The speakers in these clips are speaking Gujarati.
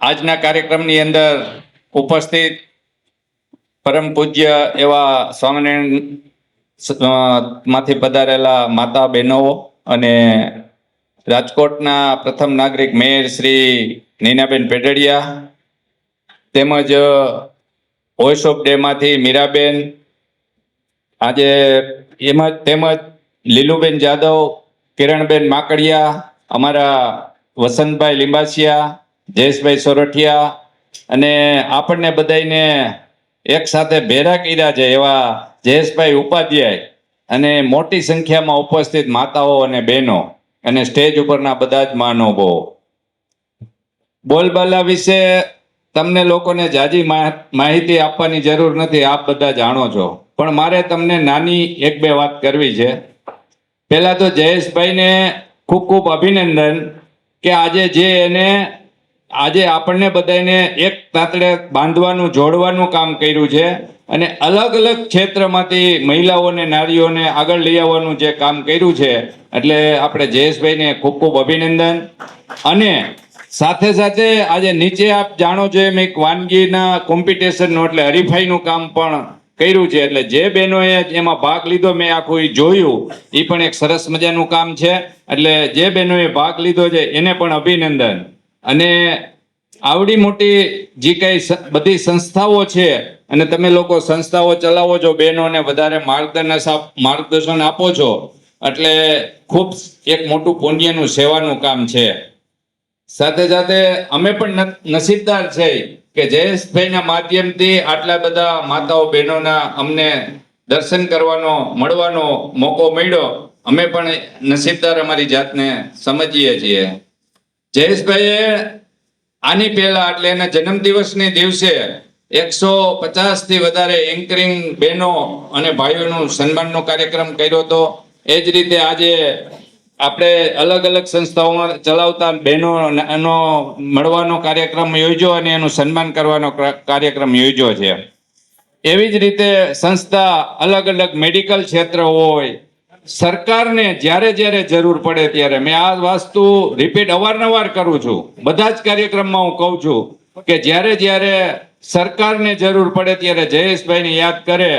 આજના કાર્યક્રમની અંદર ઉપસ્થિત પરમ પૂજ્ય એવા સ્વામિનારાયણમાંથી પધારેલા માતા બહેનો અને રાજકોટના પ્રથમ નાગરિક મેયર શ્રી નીનાબેન પેટડિયા તેમજ વોઇસ ઓફ ડેમાંથી મીરાબેન, આજે એમાં તેમજ લીલુબેન જાદવ, કિરણબેન માકડિયા, અમારા વસંતભાઈ લીંબાસિયા જયેશભાઈ સોરઠિયા અને આપણને બધાયને એક સાથે ભેરા કર્યા છે એવા જયેશભાઈ ઉપાધ્યાય અને મોટી સંખ્યામાં ઉપસ્થિત માતાઓ અને બહેનો અને સ્ટેજ ઉપરના બધા જ મહાનુભાવો. બોલબાલા વિશે તમને લોકોને જાજી માહિતી આપવાની જરૂર નથી, આપ બધા જાણો છો. પણ મારે તમને નાની એક બે વાત કરવી છે. પહેલાં તો જયેશભાઈને ખૂબ ખૂબ અભિનંદન કે આજે જે એને આજે આપણને બધાને એક તાતડે બાંધવાનું, જોડવાનું કામ કર્યું છે અને અલગ અલગ ક્ષેત્રમાંથી મહિલાઓને, નારીઓને આગળ લઈ આવવાનું જે કામ કર્યું છે, એટલે આપણે જયેશભાઈને ખૂબ ખૂબ અભિનંદન. અને સાથે સાથે આજે નીચે આપ જાણો છો એમ એક વાનગીના કોમ્પિટિશનનું એટલે હરીફાઈનું કામ પણ કર્યું છે, એટલે જે બહેનોએ એમાં ભાગ લીધો, મેં આખું એ જોયું. એ પણ એક સરસ મજાનું કામ છે, એટલે જે બહેનોએ ભાગ લીધો છે, એને પણ અભિનંદન. અને આવડી મોટી જે કઈ બધી સંસ્થાઓ છે અને તમે લોકો સંસ્થાઓ ચલાવો છો, બહેનોને વધારે માર્ગદર્શન માર્ગદર્શન આપો છો, એટલે ખૂબ એક મોટું પુણ્યનું, સેવાનું કામ છે. સાથે સાથે અમે પણ નસીબદાર છે કે જયેશભાઈના માધ્યમથી આટલા બધા માતાઓ, બહેનોના અમને દર્શન કરવાનો, મળવાનો મોકો મળ્યો. અમે પણ નસીબદાર અમારી જાતને સમજીએ છીએ. જયેશભાઈએ આની પહેલા એટલે એના જન્મદિવસની દિવસે એકસો પચાસથી વધારે એન્કરિંગ બહેનો અને ભાઈઓનું સન્માનનો કાર્યક્રમ કર્યો હતો. એ જ રીતે આજે આપણે અલગ અલગ સંસ્થાઓમાં ચલાવતા બહેનો એનો મળવાનો કાર્યક્રમ યોજ્યો અને એનું સન્માન કરવાનો ક્ર- કાર્યક્રમ યોજ્યો છે. એવી જ રીતે સંસ્થા અલગ અલગ મેડિકલ ક્ષેત્ર હોય સરકારને જ્યારે જ્યારે જરૂર પડે ત્યારે મેં આ વસ્તુ રિપીટ અવારનવાર કરું છું. બધા જ કાર્યક્રમમાં હું કહું છું કે જ્યારે જ્યારે સરકારને જરૂર પડે ત્યારે જયેશભાઈને યાદ કરે,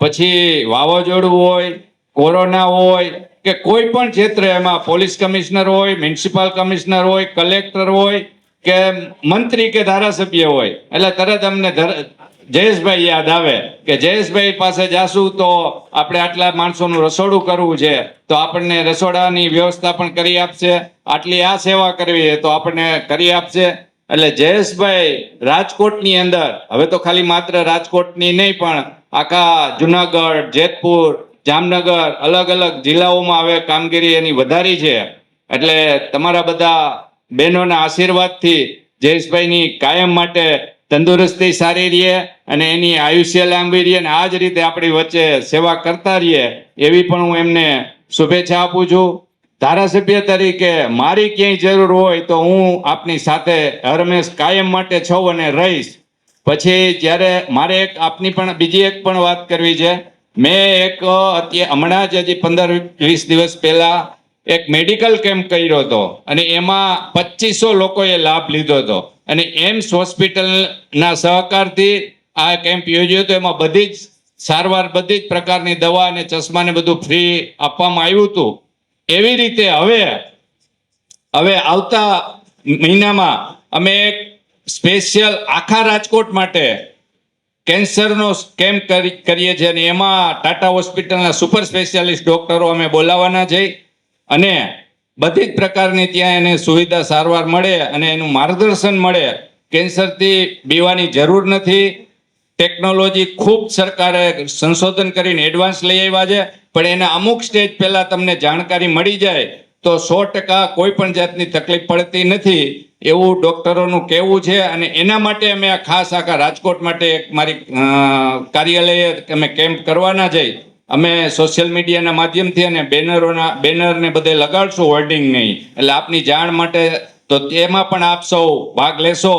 પછી વાવાઝોડું હોય, કોરોના હોય, કે કોઈ પણ ક્ષેત્રે એમાં પોલીસ કમિશનર હોય, મ્યુનિસિપલ કમિશનર હોય, કલેક્ટર હોય, કે મંત્રી કે ધારાસભ્ય હોય, એટલે તરત અમને જયેશભાઈ યાદ આવે કે જયેશભાઈ પાસે જાશું તો આપણે આટલા માણસોનું રસોડું કરવું છે, તો આપણને રસોડાની વ્યવસ્થા પણ કરી આપશે, આટલી આ સેવા કરવી છે તો આપણને કરી આપશે. એટલે જયેશભાઈ રાજકોટની અંદર, હવે તો ખાલી માત્ર રાજકોટની નહીં પણ આખા જુનાગઢ, જેતપુર, જામનગર, અલગ અલગ જિલ્લાઓમાં હવે કામગીરી એની વધારી છે. એટલે તમારા બધા બહેનોના આશીર્વાદથી જયેશભાઈની કાયમ માટે તંદુરસ્તી, સારી રહે અને એની આયુષ્ય લાંબી રહે અને આ જ રીતે આપણી વચ્ચે સેવા કરતા રહીએ, એવી પણ હું એમને શુભેચ્છા આપું છું. ધારાસભ્ય તરીકે મારી ક્યાંય જરૂર હોય તો હું આપની સાથે હરમેશ કાયમ માટે છું અને રહીશ. પછી જ્યારે મારે એક આપની પણ, બીજી એક પણ વાત કરવી છે. મેં એક અત્યારે, હમણાં જ હજી પંદર, વીસ દિવસ પહેલા એક મેડિકલ કેમ્પ કર્યો હતો અને એમાં પચીસો લોકોએ લાભ લીધો હતો. અને એમ્સ હોસ્પિટલના સહકારથી આ કેમ્પ યોજ્યો હતો. એમાં બધી જ સારવાર, બધી જ પ્રકારની દવા અને ચશ્માને બધું ફ્રી આપવામાં આવ્યું હતું. એવી રીતે હવે હવે આવતા મહિનામાં અમે એક સ્પેશિયલ આખા રાજકોટ માટે કેન્સરનો કેમ્પ કરી- કરીએ છીએ. અને એમાં ટાટા હોસ્પિટલના સુપર સ્પેશિયાલિસ્ટ ડોક્ટરો અમે બોલાવવાના છે અને બધી જ પ્રકારની ત્યાં એને સુવિધા સારવાર મળે અને એનું માર્ગદર્શન મળે. કેન્સરથી બીવાની જરૂર નથી. ટેકનોલોજી ખૂબ સરકારે સંશોધન કરીને એડવાન્સ લઈ આવ્યા છે. પણ એના અમુક સ્ટેજ પહેલાં તમને જાણકારી મળી જાય તો સો ટકા કોઈ પણ જાતની તકલીફ પડતી નથી. એવું ડૉક્ટરોનું કહેવું છે અને એના માટે અમે ખાસ આખા રાજકોટ માટે એક મારી કાર્યાલયે અમે કેમ્પ કરવાના જઈ અમે સોશિયલ મીડિયાના માધ્યમથી અને બેનરોના, બેનરને બધે લગાડશું હોર્ડિંગ નહીં એટલે આપની જાણ માટે તો તેમાં પણ આપ સૌ ભાગ લેશો.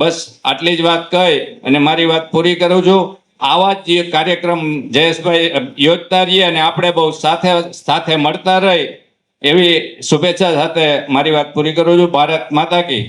બસ આટલી જ વાત કહી અને મારી વાત પૂરી કરું છું. આવા જ કાર્યક્રમ જયેશભાઈ યોજતા રહીએ અને આપણે બહુ સાથે સાથે મળતા રહી એવી શુભેચ્છા સાથે મારી વાત પૂરી કરું છું. ભારત માતા કી.